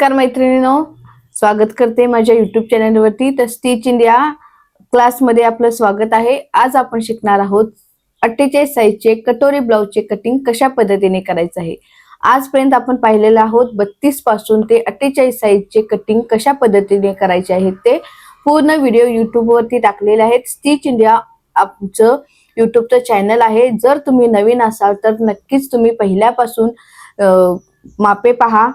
नमस्कार मैत्रिणीनो. स्वागत करते माझ्या युट्यूब चॅनलवरती तर स्टिच इंडिया क्लासमध्ये आपलं स्वागत आहे. आज आपण शिकणार आहोत अठ्ठेचाळीस साईजचे कटोरी ब्लाऊजचे कटिंग कशा पद्धतीने करायचं आहे. आजपर्यंत आपण पाहिलेलं आहोत बत्तीसपासून ते अठ्ठेचाळीस साईजचे कटिंग कशा पद्धतीने करायचे आहेत ते पूर्ण व्हिडिओ युट्यूबवरती टाकलेले आहेत. स्टिच इंडिया आमचं युट्यूबचं चॅनल आहे. जर तुम्ही नवीन असाल तर नक्कीच तुम्ही पहिल्यापासून मापे पहा.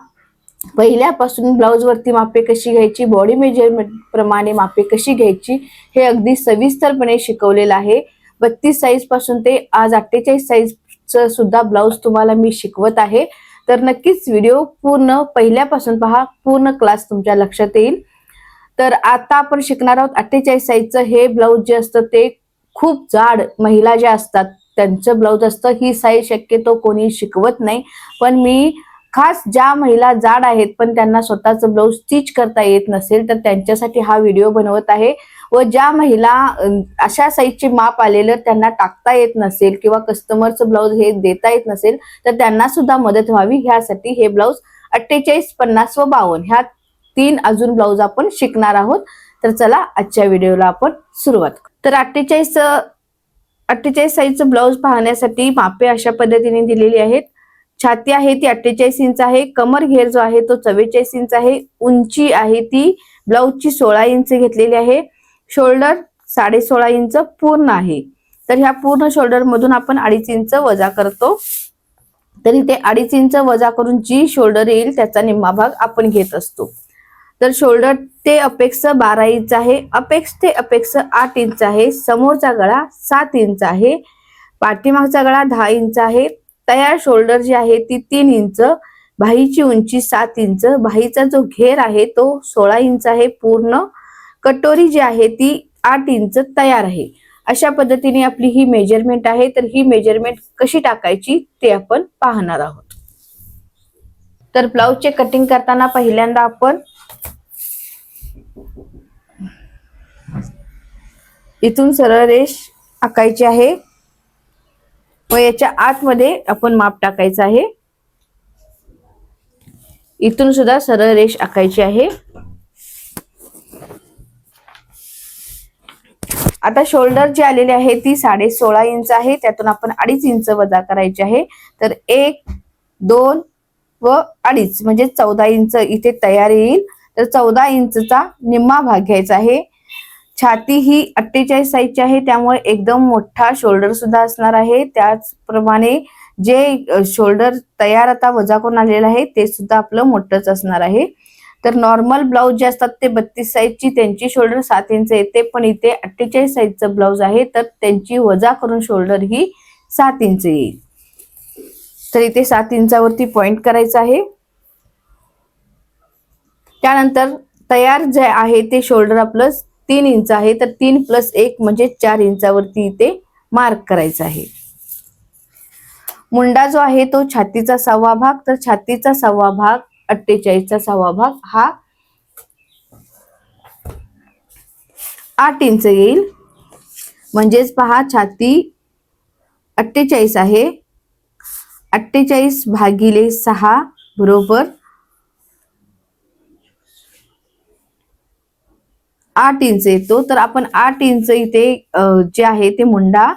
पहिल्यापासून ब्लाऊजवरती मापे कशी घ्यायची बॉडी मेजरमेंट प्रमाणे मापे कशी घ्यायची हे अगदी सविस्तरपणे शिकवलेलं आहे. बत्तीस साईजपासून ते आज अठ्ठेचाळीस साईजचं सुद्धा ब्लाऊज तुम्हाला मी शिकवत आहे. तर नक्कीच व्हिडिओ पूर्ण पहिल्यापासून पहा पूर्ण क्लास तुमच्या लक्षात येईल. तर आता आपण शिकणार आहोत अठ्ठेचाळीस साईजचं हे ब्लाऊज जे असतं ते खूप जाड महिला ज्या असतात त्यांचं ब्लाऊज असतं ही साईज शक्यतो कोणी शिकवत नाही. पण मी खास ज्या महिला जाड आहेत पण त्यांना स्वतःचं ब्लाऊज स्टिच करता येत नसेल तर त्यांच्यासाठी हा व्हिडिओ बनवत आहे. व ज्या महिला अशा साईजचे माप आलेलं त्यांना टाकता येत नसेल किंवा कस्टमरचं ब्लाऊज हे देता येत नसेल तर त्यांना सुद्धा मदत व्हावी. ह्यासाठी हे ब्लाऊज अठ्ठेचाळीस पन्नास व बावन्न ह्या तीन अजून ब्लाऊज आपण शिकणार आहोत. तर चला आजच्या व्हिडिओला आपण सुरुवात तर अठ्ठेचाळीस अठ्ठेचाळीस साईजचं ब्लाऊज पाहण्यासाठी मापे अशा पद्धतीने दिलेली आहेत. छाती आहे ती अठ्ठेचाळीस इंच आहे कमर घेर जो आहे तो चव्वेचाळीस इंच आहे उंची आहे ती ब्लाऊजची सोळा इंच घेतलेली आहे शोल्डर साडे सोळा इंच पूर्ण आहे. तर ह्या पूर्ण शोल्डर मधून आपण अडीच इंच वजा करतो. तर इथे अडीच इंच वजा करून जी शोल्डर येईल त्याचा निम्मा भाग आपण घेत असतो. तर शोल्डर ते अपेक्स बारा इंच आहे अपेक्स ते अपेक्स आठ इंच आहे समोरचा गळा सात इंच आहे पाठीमागचा गळा दहा इंच आहे तयार शोल्डर जी आहे ती तीन इंच भाईची उंची सात इंच. भाईचा जो घेर आहे तो सोळा इंच आहे पूर्ण. कटोरी जी आहे ती आठ इंच तयार आहे. अशा पद्धतीने आपली ही मेजरमेंट आहे. तर ही मेजरमेंट कशी टाकायची ते आपण पाहणार आहोत. तर ब्लाऊजचे कटिंग करताना पहिल्यांदा आपण इथून सरळ रेष आखायची आहे. व याच्या आतमध्ये आपण माप टाकायचं आहे. इथून सुद्धा सरळ रेष आखायची आहे. आता शोल्डर जी आलेली आहे ती साडे सोळा इंच आहे. त्यातून आपण अडीच इंच वजा करायची आहे. तर एक दोन व अडीच म्हणजे चौदा इंच इथे तयार येईल. तर चौदा इंचचा निम्मा भाग घ्यायचा आहे. छाती ही अठ्ठेचाळीस साईजची आहे त्यामुळे एकदम मोठा शोल्डर सुद्धा असणार आहे. त्याचप्रमाणे जे शोल्डर तयार आता वजा करून आलेलं आहे ते सुद्धा आपलं मोठंच असणार आहे. तर नॉर्मल ब्लाऊज जे असतात ते बत्तीस साईजची त्यांची शोल्डर सात इंच येते पण इथे अठ्ठेचाळीस साईजचं ब्लाऊज आहे तर त्यांची वजा करून शोल्डर ही सात इंच येईल. तर इथे सात इंचावरती पॉइंट करायचं आहे. त्यानंतर तयार जे आहे ते शोल्डर आपलं तीन इंच आहे तर तीन प्लस एक म्हणजे चार इंचावरती इथे मार्क करायचा आहे. मुंडा जो आहे तो छातीचा सहावा भाग तर छातीचा सहावा भाग अठ्ठेचाळीसचा सहावा भाग हा आठ इंच येईल. म्हणजेच पहा छाती अठ्ठेचाळीस आहे. अठ्ठेचाळीस भागिले सहा बरोबर आठ इंच येतो. तर आपण आठ इंच इथे जे आहे ते मुंडा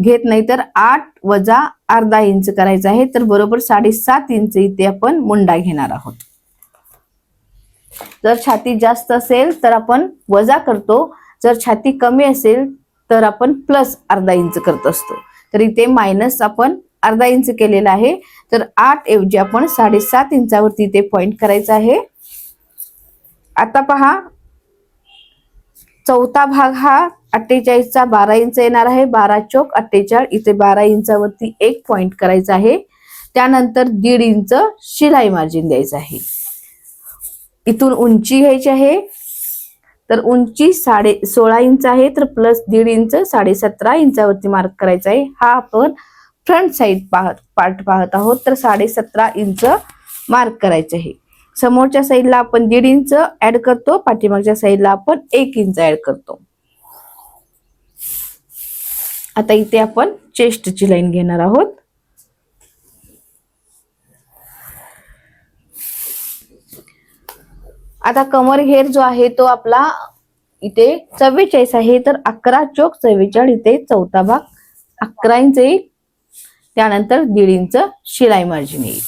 घेत नाही तर आठ वजा अर्धा इंच करायचा आहे. तर बरोबर साडेसात इंच इथे आपण मुंडा घेणार आहोत. जर छाती जास्त असेल तर आपण वजा करतो. जर छाती कमी असेल तर आपण प्लस अर्धा इंच करत असतो. तर इथे मायनस आपण अर्धा इंच केलेला आहे. तर आठ ऐवजी आपण साडेसात इंचावरती इथे पॉइंट करायचा आहे. आता पहा चौथा भाग हा अठ्ठेचाळीसचा बारा इंच येणार आहे. बारा चोक अठ्ठेचाळीस इथे बारा इंचावरती एक पॉइंट करायचा आहे. त्यानंतर दीड इंच शिलाई मार्जिन द्यायचं आहे. इथून उंची घ्यायची आहे. तर उंची साडे सोळा इंच आहे तर प्लस दीड इंच साडे सतरा इंचावरती मार्क करायचा आहे. हा आपण फ्रंट साइड पाहत पार्ट पाहत आहोत. तर साडे सतरा इंच मार्क करायचं आहे. समोरच्या साईडला आपण दीड इंच ऍड करतो पाठीमागच्या साईडला आपण एक इंच ऍड करतो. आता इथे आपण चेस्टची लाईन घेणार आहोत. आता कमर हेर जो आहे तो आपला इथे चव्वेचाळीस आहे तर अकरा चोक चव्वेचाळीस इथे चौथा भाग अकरा इंच येईल. त्यानंतर दीड इंच शिलाई मार्जिन येईल.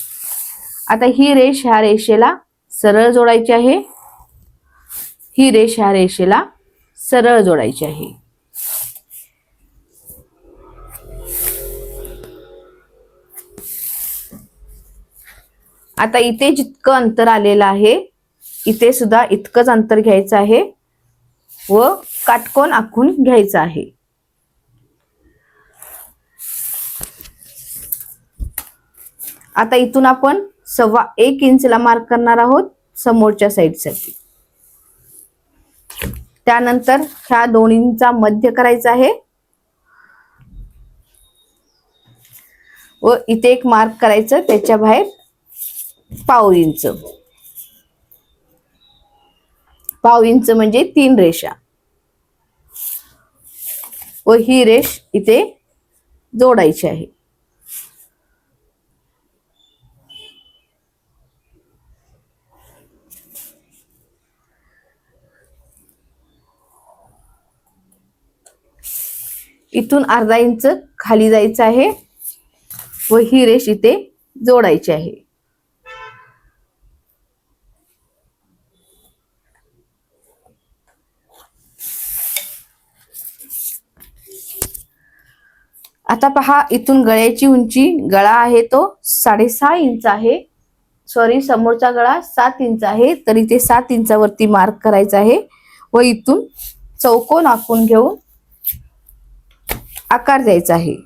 आता ही रेष ह्या रेषेला सरळ जोडायची आहे. ही रेष ह्या रेषेला सरळ जोडायची आहे. आता इथे जितकं अंतर आलेलं आहे इथे सुद्धा इतकंच अंतर घ्यायचं आहे व काटकोन आखून घ्यायचं आहे. आता इथून आपण सव्वा एक इंचला मार्क करणार आहोत समोरच्या साईडसाठी त्यानंतर ह्या दोन्हींचा मध्य करायचा आहे. व इथे एक मार्क करायचं त्याच्या बाहेर पाव इंच. पाव इंच म्हणजे तीन रेषा. व ही रेष इथे जोडायची आहे. इथून अर्धा इंच खाली जायचं आहे व ही रेष इथे जोडायची आहे. आता पहा इथून गळ्याची उंची गळा आहे तो साडेसहा इंच आहे. सॉरी समोरचा गळा सात इंच आहे तर इथे सात इंचावरती मार्क करायचा आहे. व इथून चौकोन आखून घेऊन आकार द्यायचा आहे.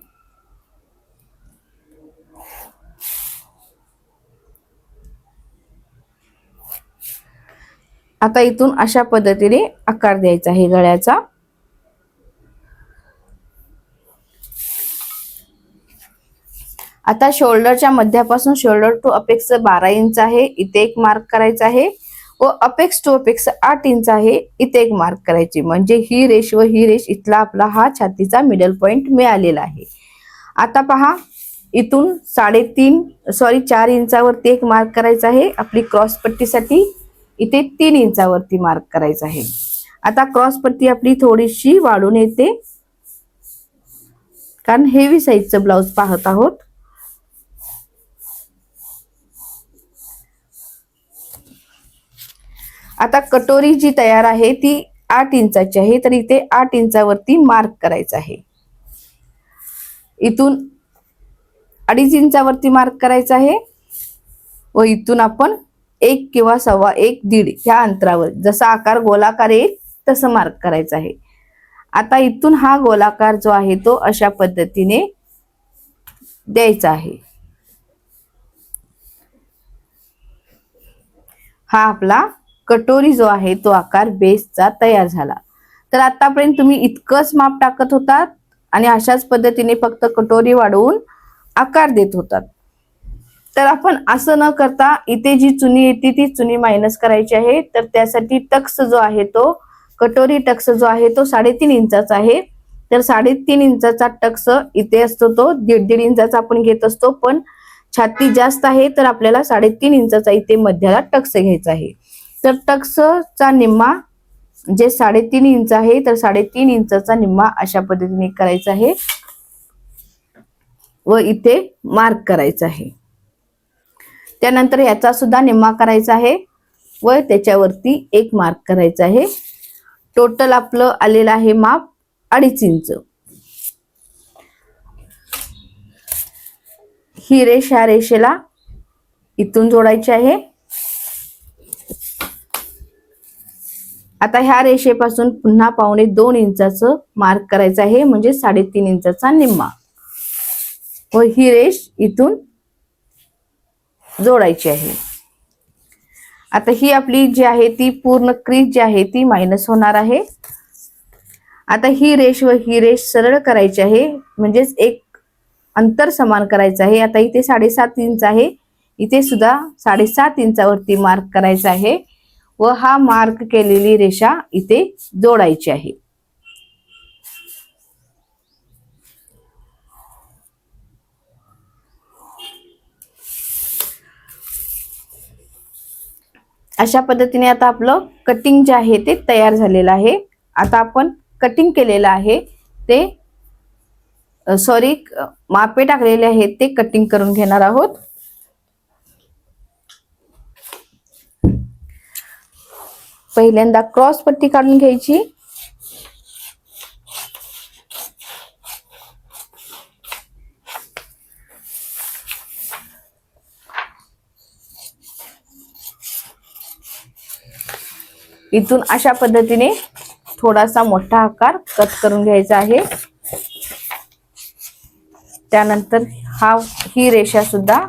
आता इथून अशा पद्धतीने आकार द्यायचा आहे गळ्याचा. आता शोल्डरच्या मध्यापासून शोल्डर टू अपेक्स बारा इंच आहे. इथे एक मार्क करायचा आहे. व अपेक्स टू अपेक्स आठ इंच आहे. इथे एक मार्क करायची. म्हणजे ही रेष व ही रेष इथला आपला हा छातीचा मिडल पॉइंट मिळालेला आहे. आता पहा इथून साडेतीन सॉरी चार इंचावरती एक मार्क करायचा आहे. आपली क्रॉस पट्टीसाठी इथे तीन इंचावरती मार्क करायचा आहे. आता क्रॉस पट्टी आपली थोडीशी वाढून येते. कारण हेवी साईजचं ब्लाऊज पाहत आहोत. आता कटोरी जी तयार आहे ती आठ इंचाची आहे तर इथे आठ इंचावरती मार्क करायचा आहे. इथून अडीच इंचावरती मार्क करायचा आहे व इथून आपण एक किंवा सव्वा एक दीड ह्या अंतरावर जसा आकार गोलाकार येईल तसं मार्क करायचं आहे. आता इथून हा गोलाकार जो आहे तो अशा पद्धतीने द्यायचा आहे. हा आपला कटोरी जो आहे तो आकार बेसचा तयार झाला. तर आतापर्यंत तुम्ही इतकंच माप टाकत होतात आणि अशाच पद्धतीने फक्त कटोरी वाढवून आकार देत होतात. तर आपण असं न करता इथे जी चुनी येते ती चुनी मायनस करायची आहे. तर त्यासाठी टक्स जो आहे तो कटोरी टक्स जो आहे तो साडेतीन इंचाचा आहे. तर साडेतीन इंचाचा टक्स इथे असतो तो दीड दीड इंचाचा आपण घेत असतो. पण छाती जास्त आहे तर आपल्याला साडेतीन इंचाचा इथे मध्याला टक्स घ्यायचा आहे. तर टक्सचा निम्मा जे साडेतीन इंच आहे तर साडेतीन इंचा निम्मा अशा पद्धतीने करायचा आहे. व इथे मार्क करायचा आहे. त्यानंतर याचा सुद्धा निम्मा करायचा आहे व त्याच्यावरती एक मार्क करायचा आहे. टोटल आपलं आलेलं आहे माप अडीच इंच. ही रेष ह्या रेषेला इथून जोडायची आहे. आता ह्या रेषेपासून पुन्हा पावणे दोन इंचाचं मार्क करायचं आहे म्हणजे साडेतीन इंचाचा निम्मा. व ही रेष इथून जोडायची आहे. आता ही आपली जी आहे ती पूर्ण क्रीज जी आहे ती मायनस होणार आहे. आता ही रेष व ही रेष सरळ करायची आहे म्हणजेच एक अंतर समान करायचं आहे. आता इथे साडेसात इंच आहे इथे सुद्धा साडेसात इंचावरती मार्क करायचा आहे. व हा मार्क केलेली रेषा इथे जोडायची आहे. अशा पद्धतीने आता आपलं कटिंग जे आहे ते तयार झालेलं आहे. आता आपण कटिंग केलेलं आहे. ते सॉरी मापे टाकलेले आहेत ते कटिंग करून घेणार आहोत. पहिल्यांदा क्रॉस पट्टी काढून घ्यायची. इथून अशा पद्धतीने थोडासा मोठा आकार कट करून घ्यायचा आहे. त्यानंतर हा ही रेषा सुद्धा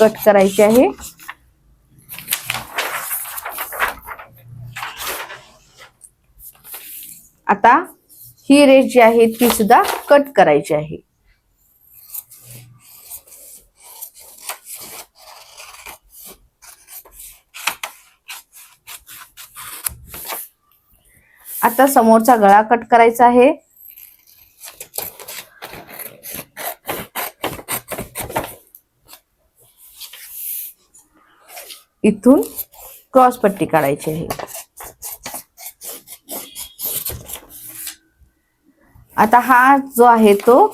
कट करायची आहे. आता ही रेष जी आहे ती सुद्धा कट करायची आहे. आता समोरचा गळा कट करायचा आहे. इथून क्रॉस पट्टी काढायची आहे. आता हा जो आहे तो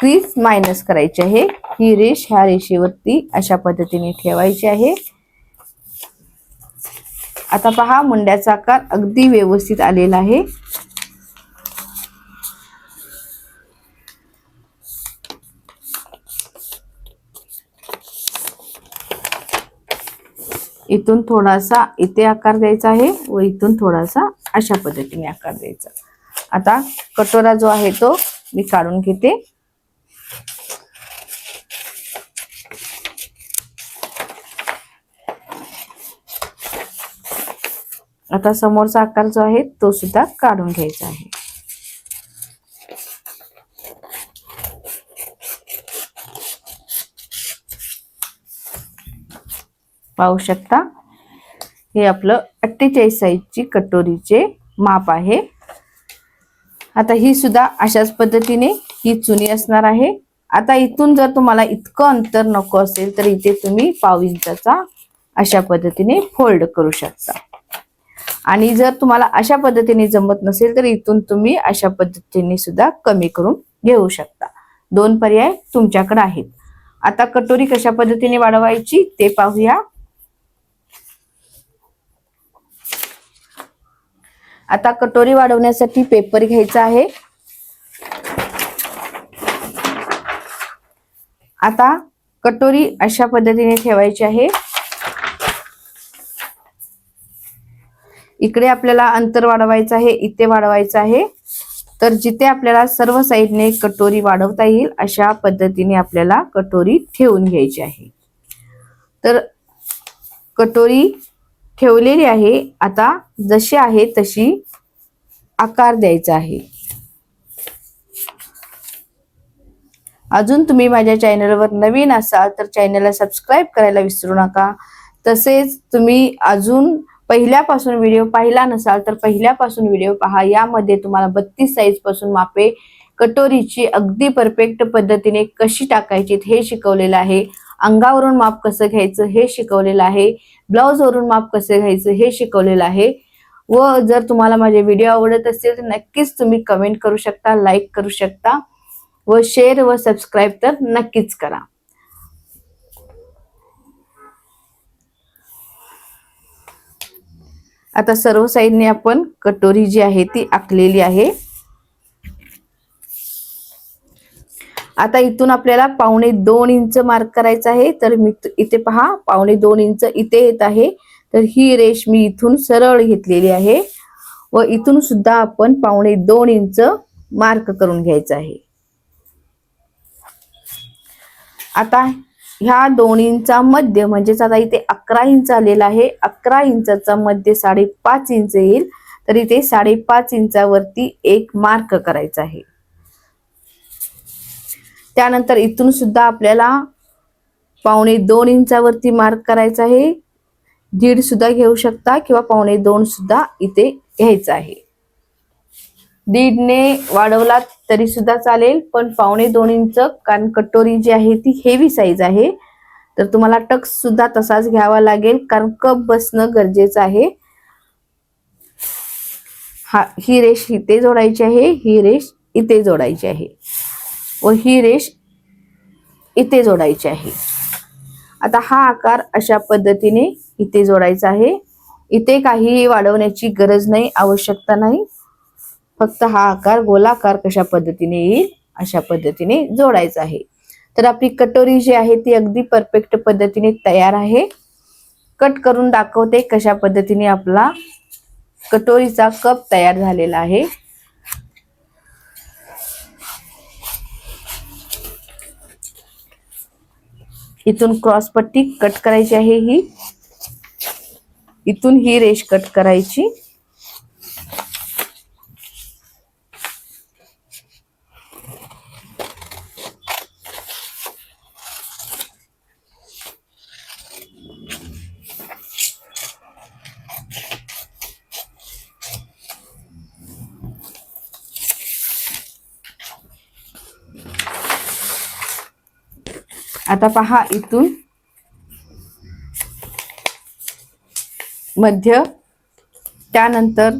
क्रीज मायनस करायची आहे. ही रेष ह्या रेषेवरती अशा पद्धतीने ठेवायची आहे. आता पहा मुंड्याचा आकार अगदी व्यवस्थित आलेला आहे. इथून थोडासा इथे आकार द्यायचा आहे व इथून थोडासा अशा पद्धतीने आकार द्यायचा. आता कटोरा जो आहे तो मी काढून घेते. आता समोरचा आकार जो आहे तो सुद्धा काढून घ्यायचा आहे. पाहू शकता? हे आपलं अठ्ठेचाळीस साईजची कटोरीचे माप आहे. आता ही सुद्धा अशाच पद्धतीने ही चुनी असणार आहे. आता इथून जर तुम्हाला इतकं अंतर नको असेल तर इथे तुम्ही पाव इंचाचा अशा पद्धतीने फोल्ड करू शकता. आणि जर तुम्हाला अशा पद्धतीने जमत नसेल तर इथून तुम्ही अशा पद्धतीने सुद्धा कमी करून घेऊ शकता. दोन पर्याय तुमच्याकडे आहेत. आता कटोरी कशा पद्धतीने वाढवायची ते पाहूया. आता कटोरी वाढवण्यासाठी पेपर घ्यायचा आहे. आता कटोरी अशा पद्धतीने ठेवायची आहे. इकडे आपल्याला अंतर वाढवायचं आहे इथे वाढवायचं आहे. तर जिथे आपल्याला सर्व साईडने कटोरी वाढवता येईल अशा पद्धतीने आपल्याला कटोरी ठेवून घ्यायची आहे. तर कटोरी ठेवलेली आहे. आता जशी आहे तशी आकार द्यायचा आहे. अजून तुम्ही माझ्या चॅनलवर नवीन असाल तर चॅनलला सबस्क्राईब करायला विसरू नका. तसेच तुम्ही अजून पहिल्यापासून व्हिडिओ पाहिला नसाल तर पहिल्यापासून व्हिडिओ पहा. यामध्ये तुम्हाला बत्तीस साईजपासून मापे कटोरीची अगदी परफेक्ट पद्धतीने कशी टाकायची हे शिकवलेलं आहे. अंगावरून माप कसं घ्यायचं हे शिकवलेलं आहे. ब्लाउज वरून माप कसे घ्यायचं हे शिकवलेलं आहे. व जर तुम्हाला माझे व्हिडिओ आवडत असतील तर नक्कीच तुम्ही कमेंट करू शकता लाईक करू शकता. व शेअर व सबस्क्राईब तर नक्कीच करा. आता सर्व साईडने आपण कटोरी जी आहे ती आखलेली आहे. आता इथून आपल्याला पावणे दोन इंच मार्क करायचं आहे. तर मी इथे पहा पावणे दोन इंच इथे येत आहे. तर ही रेष मी इथून सरळ घेतलेली आहे. व इथून सुद्धा आपण पावणे दोन इंच मार्क करून घ्यायचं आहे. आता ह्या दोन इंचा मध्य म्हणजेच आता इथे अकरा इंच आलेला आहे. अकरा इंचाचा मध्य साडेपाच इंच येईल. तर इथे साडेपाच इंचावरती एक मार्क करायचा आहे. त्यानंतर इथून सुद्धा आपल्याला पावणे दोन इंचावरती मार्क करायचा आहे. दीड सुद्धा घेऊ शकता किंवा पावणे दोन सुद्धा इथे घ्यायचं आहे. दीडने वाढवला तरी सुद्धा चालेल पण पावणे दोन इंच कारण कटोरी जी आहे ती हेवी साईज आहे. तर तुम्हाला टक्स सुद्धा तसाच घ्यावा लागेल कारण कप बसणं गरजेचं आहे. हा ही रेष इथे जोडायची आहे ही रेष इथे जोडायची आहे. व ही रेष इथे जोडायची आहे. आता हा आकार अशा पद्धतीने इथे जोडायचा आहे. इथे काही वाढवण्याची गरज नाही आवश्यकता नाही. फक्त हा आकार गोलाकार कशा पद्धतीने येईल अशा पद्धतीने जोडायचा आहे. तर आपली कटोरी जी आहे ती अगदी परफेक्ट पद्धतीने तयार आहे. कट करून दाखवते कशा पद्धतीने आपला कटोरीचा कप तयार झालेला आहे. इथून क्रॉस पट्टी कट करायची आहे ही. इथून ही रेष कट करायची. आता पहा इथून. मध्य. त्यानंतर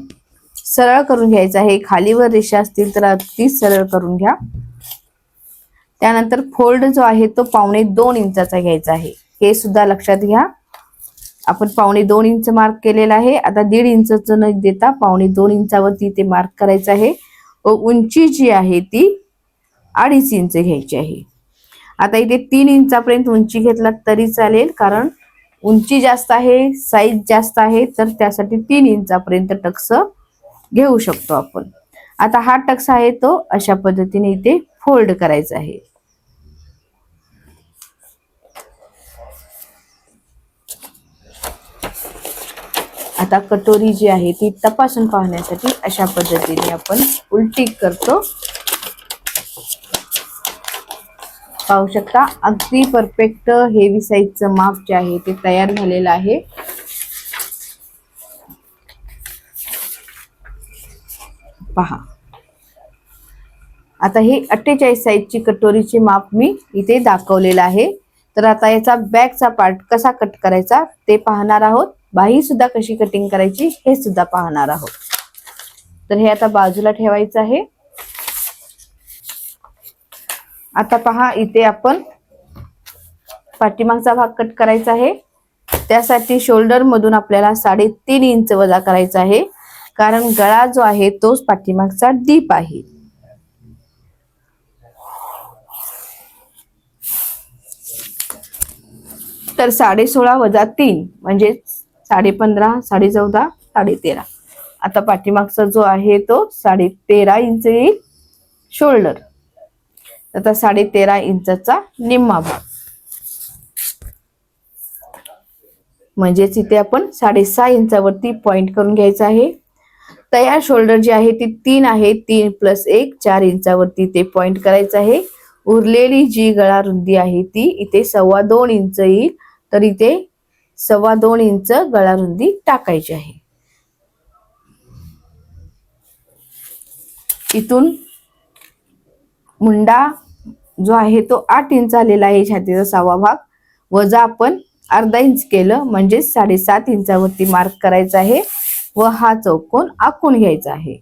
सरळ करून घ्यायचं आहे. खालीवर रेषा असतील तर ती सरळ करून घ्या. त्यानंतर फोल्ड जो आहे तो पावणे दोन इंचाचा घ्यायचा आहे. हे सुद्धा लक्षात घ्या. आपण पावणे दोन इंच मार्क केलेला आहे. आता दीड इंचच न देता पावणे दोन इंचावरती ते मार्क करायचं आहे. व उंची जी आहे ती अडीच इंच घ्यायची आहे. आता इथे तीन इंचापर्यंत उंची घेतला तरी चालेल कारण उंची जास्त आहे साईज जास्त आहे तर त्यासाठी तीन इंचापर्यंत टक्स घेऊ शकतो आपण. आता हा टक्स आहे तो अशा पद्धतीने इथे फोल्ड करायचा आहे. आता कटोरी जी आहे ती तपासून पाहण्यासाठी अशा पद्धतीने आपण उलटी करतो. पाहू शकता. अगदी परफेक्ट हेवी साईजचं माप जे आहे ते तयार झालेलं आहे. पहा. आता हे अठ्ठेचाळीस साईजची कटोरीची माप मी इथे दाखवलेलं आहे. तर आता याचा बॅकचा पार्ट कसा कट करायचा ते पाहणार आहोत. बाही सुद्धा कशी कटिंग करायची हे सुद्धा पाहणार आहोत. तर हे आता बाजूला ठेवायचं आहे. आता पहा इथे आपण पाठीमागचा भाग कट करायचा आहे. त्यासाठी शोल्डर मधून आपल्याला साडेतीन इंच वजा करायचा आहे. कारण गळा जो आहे तोच पाठीमागचा डीप आहे. तर साडे सोळा वजा तीन म्हणजे साडे पंधरा साडे चौदा साडे तेरा आता पाठीमागचा जो आहे तो साडे तेरा इंच येईल शोल्डर आता साडे तेरा इंचाचा निम्मा भाग. म्हणजेच इथे आपण साडेसहा इंचावरती पॉइंट करून घ्यायचा आहे. तयार शोल्डर जी आहे ती तीन आहे तीन प्लस एक चार इंचावरती ते पॉइंट करायचं आहे. उरलेली जी गळा रुंदी आहे ती इथे सव्वा दोन इंच येईल. तर इथे सव्वा दोन इंच गळा रुंदी टाकायची आहे. इथून मुंडा जो आहे तो आठ इंच आलेला आहे छातीचा सहावा भाग. वजा आपण अर्धा इंच केलं म्हणजे साडेसात इंचावरती मार्क करायचा आहे व हा चौकोन आखून घ्यायचा आहे.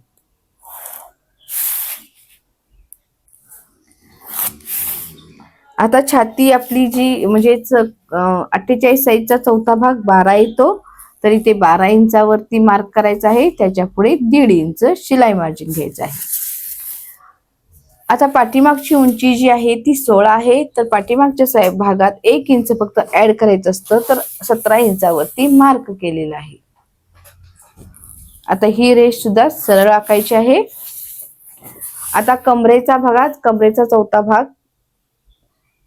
आता छाती आपली जी म्हणजे अठ्ठेचाळीस साईजचा चौथा भाग बारा येतो तर इथे बारा इंचावरती मार्क करायचा आहे. त्याच्या पुढे दीड इंच शिलाई मार्जिन घ्यायचं आहे. आता पाठीमागची उंची जी आहे ती सोळा आहे. तर पाठीमागच्या साहेब भागात एक इंच फक्त ऍड करायचं असतं तर सतरा इंचावरती मार्क केलेला आहे. आता ही रेष सुद्धा सरळ आखायची आहे. आता कमरेचा भागात कमरेचा चौथा भाग.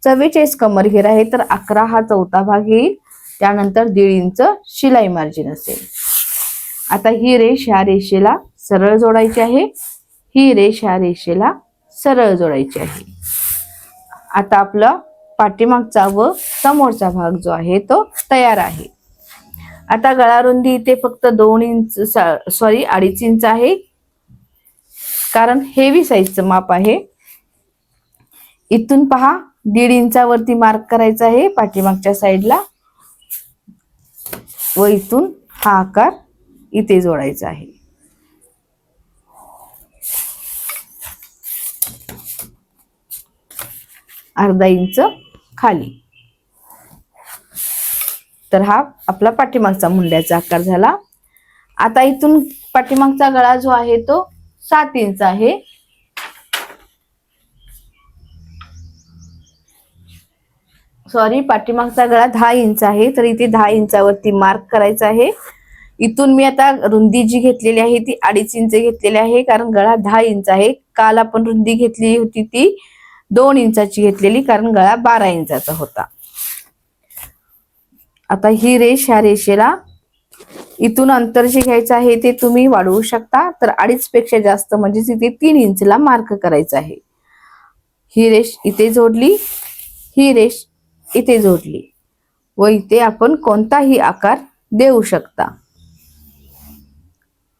चव्वेचाळीस कमर घेर आहे तर अकरा हा चौथा भाग येईल. त्यानंतर दीड इंच शिलाई मार्जिन असेल. आता ही रेष ह्या रेषेला सरळ जोडायची आहे. ही रेष ह्या रेषेला सरळ जोडायची आहे. आता आपला पाठीमागचा व समोरचा भाग जो आहे तो तयार आहे. आता गळारुंदी इथे फक्त दोन इंच सॉरी अडीच इंच आहे. कारण हेवी साईजचं माप आहे. इथून पहा दीड इंचावरती मार्क करायचा आहे पाठीमागच्या साईडला व इथून हा आकार इथे जोडायचा आहे. अर्धा इंच खाली. तर हा आपला पाठीमागचा मुंड्याचा आकार झाला. आता इथून पाठीमागचा गळा जो आहे तो सात इंच आहे. सॉरी पाठीमागचा गळा दहा इंच आहे. तर इथे दहा इंचावरती मार्क करायचा आहे. इथून मी आता रुंदी जी घेतलेली आहे ती अडीच इंच घेतलेली आहे कारण गळा दहा इंच आहे. काल आपण रुंदी घेतली होती ती दोन इंचाची घेतलेली कारण गळा बारा इंचाचा होता. आता ही रेष ह्या रेषेला इथून अंतर जे घ्यायचं आहे ते तुम्ही वाढवू शकता. तर अडीच पेक्षा जास्त म्हणजेच इथे तीन इंचला मार्क करायचं आहे. ही रेष इथे जोडली ही रेष इथे जोडली. व इथे आपण कोणताही आकार देऊ शकता.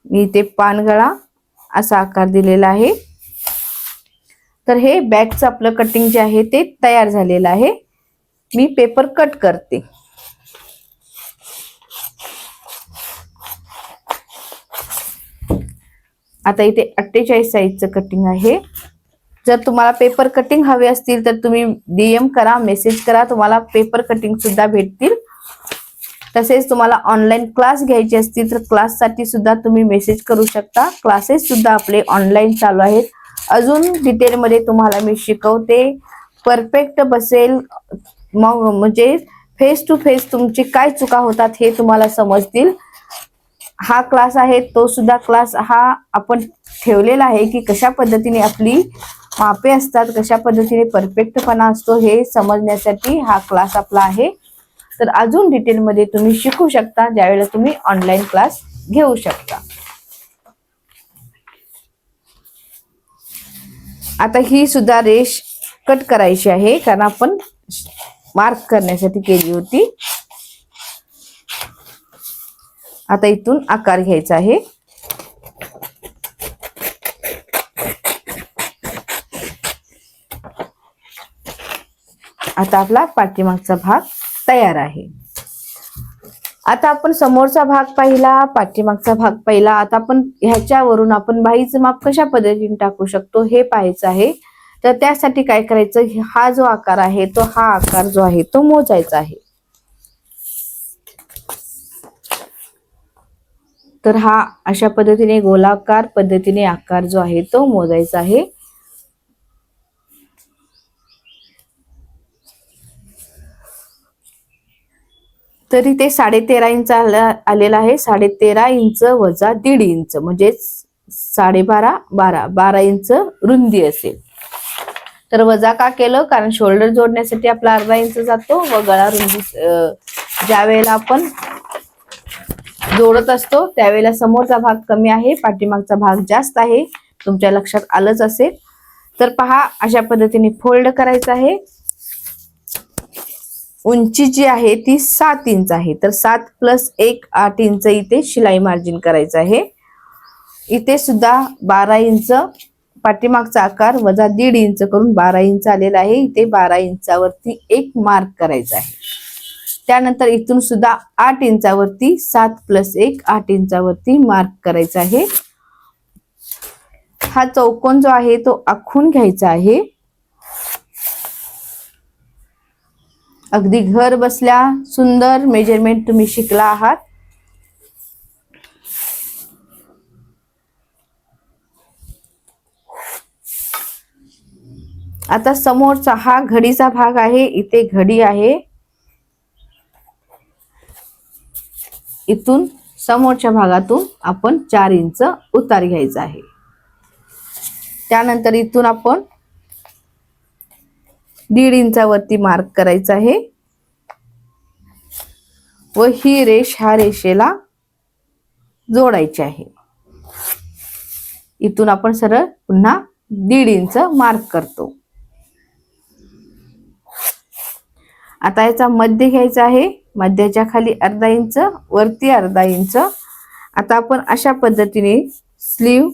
मी इथे पानगळा असा आकार दिलेला आहे. तर हे बॅगचं आपलं कटिंग जे आहे ते तयार झालेलं आहे. मी पेपर कट करते. आता इथे अठ्ठेचाळीस साईजचं कटिंग आहे. जर तुम्हाला पेपर कटिंग हवे असतील तर तुम्ही डीएम करा मेसेज करा तुम्हाला पेपर कटिंग सुद्धा भेटतील. तसेच तुम्हाला ऑनलाईन क्लास घ्यायचे असतील तर क्लाससाठी सुद्धा तुम्ही मेसेज करू शकता. क्लासेस सुद्धा आपले ऑनलाईन चालू आहेत. अजून डिटेलमध्ये तुम्हाला मी शिकवते. परफेक्ट बसेल. मग म्हणजे फेस टू फेस तुमची काय चुका होतात हे तुम्हाला समजतील. हा क्लास आहे तो सुद्धा क्लास हा आपण ठेवलेला आहे की कशा पद्धतीने आपली मापे असतात कशा पद्धतीने परफेक्टपणा असतो हे समजण्यासाठी हा क्लास आपला आहे. तर अजून डिटेलमध्ये तुम्ही शिकू शकता ज्यावेळेला तुम्ही ऑनलाईन क्लास घेऊ शकता. आता ही सुद्धा रेष कट करायची आहे कारण आपण मार्क करण्यासाठी केली होती. आता इथून आकार घ्यायचा आहे. आता आपला पाठीमागचा भाग तयार आहे. आता आपण समोरचा भाग पाहिला पाठीमागचा भाग पाहिला आता आपण ह्याच्यावरून आपण बाईचं माप कशा पद्धतीने टाकू शकतो हे पाहायचं आहे. तर त्यासाठी काय करायचं हा जो आकार आहे तो हा आकार जो आहे तो मोजायचा आहे. तर हा अशा पद्धतीने गोलाकार पद्धतीने आकार जो आहे तो मोजायचा आहे. तरी ते साडेतेरा इंच आला- आलेला आहे. साडेतेरा इंच वजा दीड इंच म्हणजेच साडेबारा बारा बारा इंच रुंदी असेल. तर वजा का केलं? कारण शोल्डर जोडण्यासाठी आपला अर्धा इंच जातो व गळा रुंदी ज्या वेळेला आपण जोडत असतो त्यावेळेला समोरचा भाग कमी आहे पाठीमागचा भाग जास्त आहे. तुमच्या लक्षात आलंच असेल. तर पहा अशा पद्धतीने फोल्ड करायचं आहे. उंची जी आहे ती सात इंच आहे. तर सात प्लस एक आठ इंच इथे शिलाई मार्जिन करायचं आहे. इथे सुद्धा बारा इंच पाठीमागचा आकार वजा दीड इंच करून बारा इंच आलेला आहे. इथे बारा इंचावरती एक मार्क करायचा आहे. त्यानंतर इथून सुद्धा आठ इंचावरती सात प्लस एक आठ इंचावरती मार्क करायचा आहे. हा चौकोन जो आहे तो आखून घ्यायचा आहे. अगदी घर बसल्या सुंदर मेजरमेंट तुम्ही शिकला आहात. आता समोरचा हा घडीचा भाग आहे इथे घडी आहे. इथून समोरच्या भागातून आपण चार इंच उतार घ्यायचा आहे. त्यानंतर इथून आपण दीड इंचावरती मार्क करायचा आहे. व ही रेष ह्या रेषेला जोडायची आहे. इथून आपण सरळ पुन्हा दीड इंच मार्क करतो. आता याचा मध्य घ्यायचा आहे. मध्याच्या खाली अर्धा इंच वरती अर्धा इंच. आता आपण अशा पद्धतीने स्लीव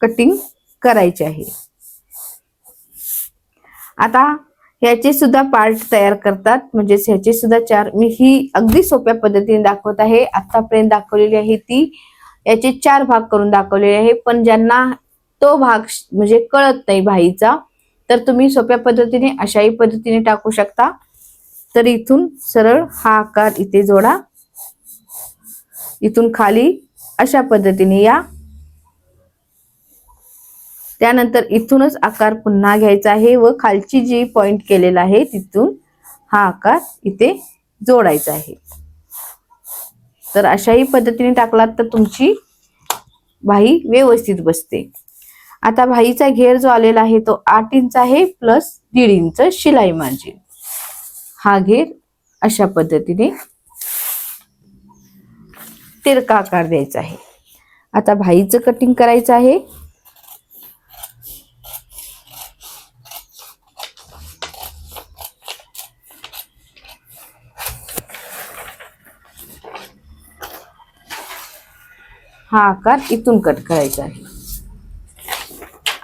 कटिंग करायची आहे. आता ह्याचे सुद्धा पार्ट तयार करतात. म्हणजेच ह्याचे सुद्धा चार. मी ही अगदी सोप्या पद्धतीने दाखवत आहे. आतापर्यंत दाखवलेली आहे ती. याचे चार भाग करून दाखवलेले आहे. पण ज्यांना तो भाग म्हणजे कळत नाही भाईचा तर तुम्ही सोप्या पद्धतीने अशाही पद्धतीने टाकू शकता. तर इथून सरळ हा आकार इथे जोडा. इथून खाली अशा पद्धतीने या. त्यानंतर इथूनच आकार पुन्हा घ्यायचा आहे व खालची जी पॉइंट केलेला आहे तिथून हा आकार इथे जोडायचा आहे. तर अशाही पद्धतीने टाकलात तर तुमची भाई व्यवस्थित बसते. आता भाईचा घेर जो आलेला आहे तो आठ इंच आहे प्लस दीड इंच शिलाई मार्जिन. हा घेर अशा पद्धतीने तिरका आकार द्यायचा आहे. आता भाईचं कटिंग करायचं आहे. हा आकार इथून कट करायचा आहे.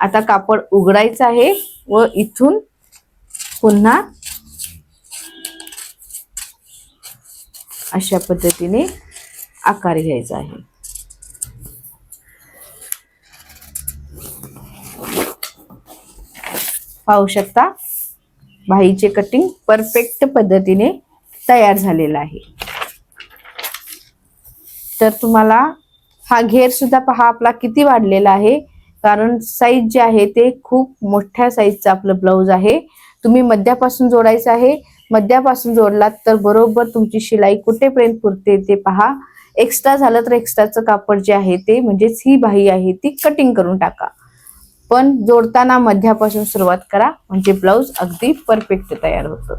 आता कापड उघडायचं आहे व इथून पुन्हा अशा पद्धतीने आकार घ्यायचा आहे. पाहू शकता भाईचे कटिंग परफेक्ट पद्धतीने तयार झालेलं आहे. तर तुम्हाला हा घेर सुद्धा पहा आपला किती वाढलेला आहे. कारण साईज जे आहे ते खूप मोठ्या साईजचं आपलं ब्लाऊज आहे. तुम्ही मध्यापासून जोडायचं आहे. मध्यापासून जोडलात तर बरोबर तुमची शिलाई कुठेपर्यंत पुरते ते पहा. एक्स्ट्रा झालं तर एक्स्ट्राचं कापड जे आहे ते म्हणजेच ही बाही आहे ती कटिंग करून टाका. पण जोडताना मध्यापासून सुरुवात करा म्हणजे ब्लाऊज अगदी परफेक्ट तयार होतो.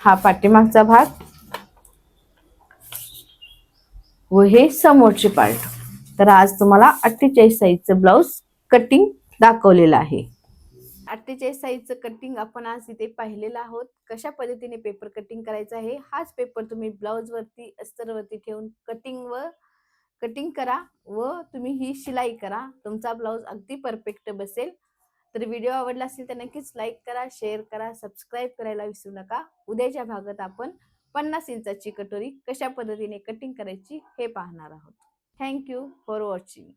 हा पाठीमागचा भाग. व हे समोरचे पार्ट तर आज तुम्हाला अठ्ठेचाळीस साईजचं ब्लाऊज कटिंग दाखवलेलं आहे. अठ्ठेचाळीस साईजचं कटिंग आपण आज इथे पाहिलेलं आहोत. कशा पद्धतीने पेपर कटिंग करायचं आहे? हाच पेपर तुम्ही ब्लाऊजवरती अस्तरवरती ठेवून कटिंग व कटिंग करा व तुम्ही ही शिलाई करा. तुमचा ब्लाऊज अगदी परफेक्ट बसेल. तर व्हिडिओ आवडला असेल तर नक्कीच लाईक करा शेअर करा सबस्क्राईब करायला विसरू नका. उद्याच्या भागात आपण पन्नास इंचाची कटोरी कशा पद्धतीने कटिंग करायची हे पाहणार आहोत. Thank you for watching